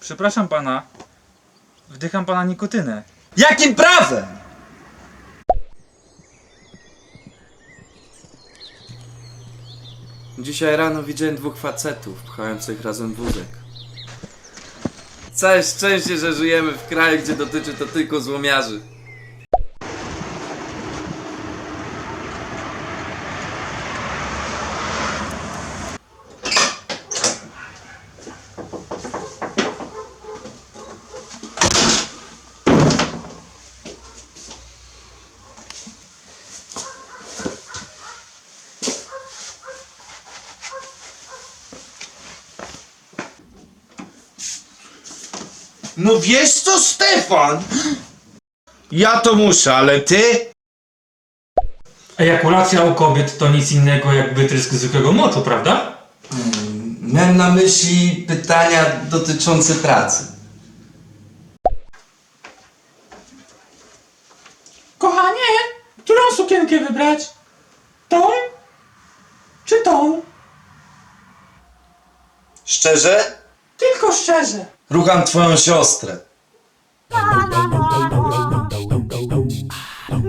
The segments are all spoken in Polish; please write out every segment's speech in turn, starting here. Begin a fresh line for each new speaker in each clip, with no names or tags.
Przepraszam pana, wdycham pana nikotynę.
Jakim prawem?
Dzisiaj rano widziałem dwóch facetów pchających razem wózek. Całe szczęście, że żyjemy w kraju, gdzie dotyczy to tylko złomiarzy.
No wiesz co, Stefan? Ja to muszę, ale ty?
Ejakulacja u kobiet to nic innego jak wytrysk zwykłego moczu, prawda?
Miałem na myśli pytania dotyczące pracy.
Kochanie, którą sukienkę wybrać? Tą? Czy tą?
Szczerze?
Tylko szczerze.
Rugam twoją siostrę.
La, la, la, la, la.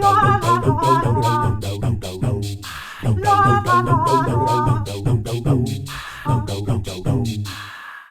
La, la, la, la, la.